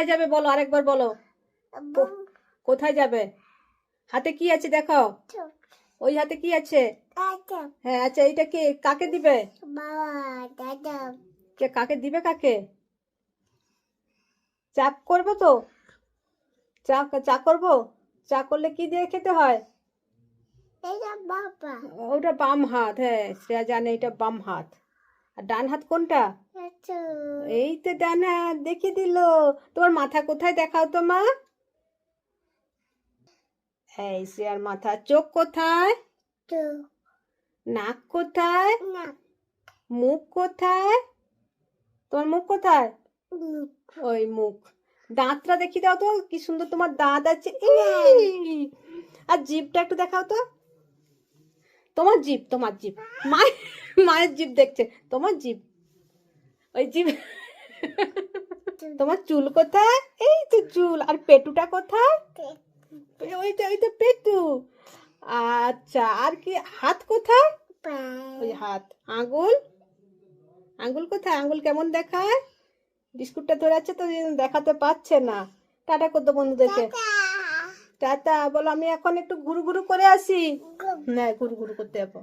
কোথায় যাবে বলো? আরেকবার বলো। কোথায় যাবে? হাতে কি আছে দেখো ওই হাতে কি আছে? হ্যাঁ আচ্ছা এইটা কি? কাকে দিবে? কে কাকে দিবে কাকে? চা করব তো? চা চা করব? চা করলে কি দিয়ে খেতে হয়? ওটা বাম হাত হ্যাঁ শ্রেয়া জানে এটা বাম হাত। আর ডান হাত কোনটা? এই তো ডান হাত দেখিয়ে দিল। তোমার মাথা কোথায় দেখাও তো মা। এই শ্রেয়ার মাথা চোখ কোথায়? নাক কোথায়? মুখ কোথায়? তোমার মুখ কোথায়? ওই মুখ। দাঁতটা দেখিয়ে দাও তো কি সুন্দর তোমার দাঁত আছে। আর জিভটা একটু দেখাও তো। তোমার জিভ তোমার জিভ। মায়ের মায়ের জিভ দেখছে। তোমার জিভ? ওই জিভ। তোমার চুল কোথায়? এই তো চুল। আর পেটুটা কোথায়? ওই তো ওই তো পেটু। আচ্ছা আর কি? হাত কোথায়? ওই হাত। আঙ্গুল আঙ্গুল কোথায়? আঙ্গুল কেমন দেখায়? বিস্কুটটা ধরে আছে তো দেখাতে পাচ্ছে না। টাটা করতো বন্ধুদেরকে। টাটা। বলো আমি এখন একটু ঘুরু ঘুরু করে আসি। না ঘুরু ঘুরু করতে যাব।